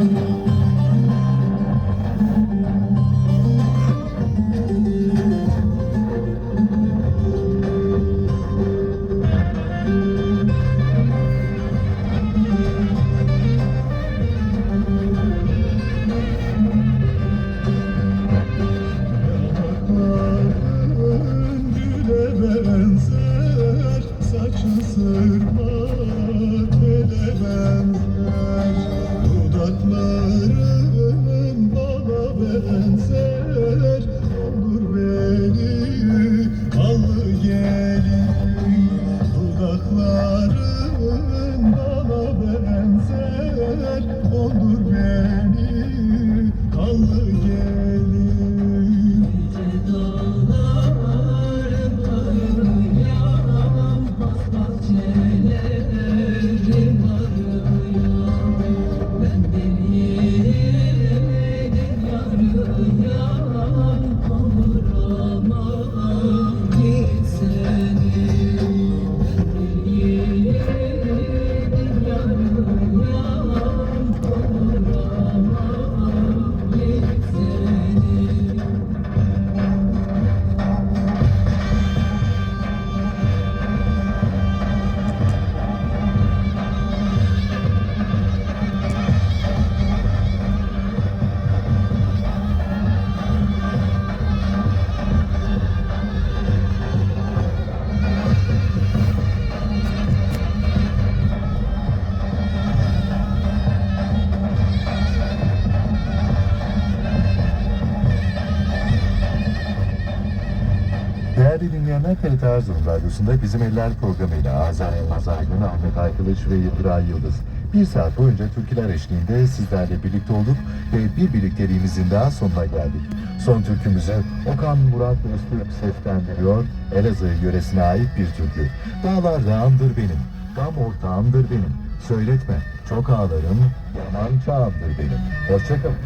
Amen. Hallelujah. Dinleyenler TRT Erzurum Radyosu'nda Bizim Eller programıyla Azar Yılmaz Aydın, Ahmet Aykılıç ve Yıldıray Yıldız. Bir saat boyunca türküler eşliğinde sizlerle birlikte olduk ve bir birlikteliğimizin daha sonuna geldik. Son türkümüzü Okan Murat Öztürk seslendiriyor. Elazığ yöresine ait bir türkü. Dağlar dağımdır benim, gam ortağımdır benim. Söyletme, çok ağlarım, yaman çağımdır benim. Hoşçakalın.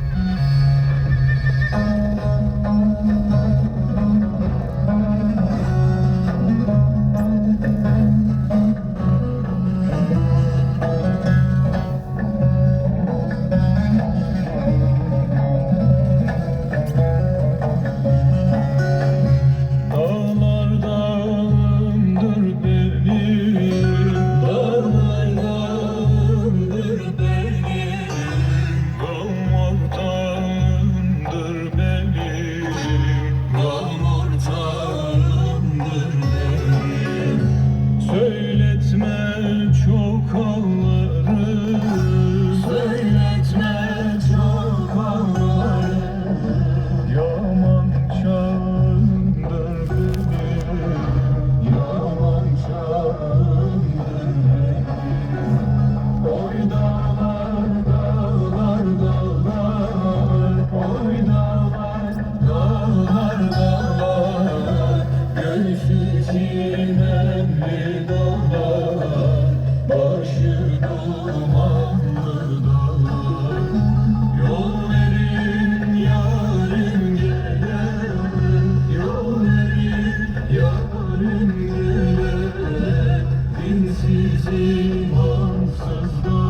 Dinsiz imansız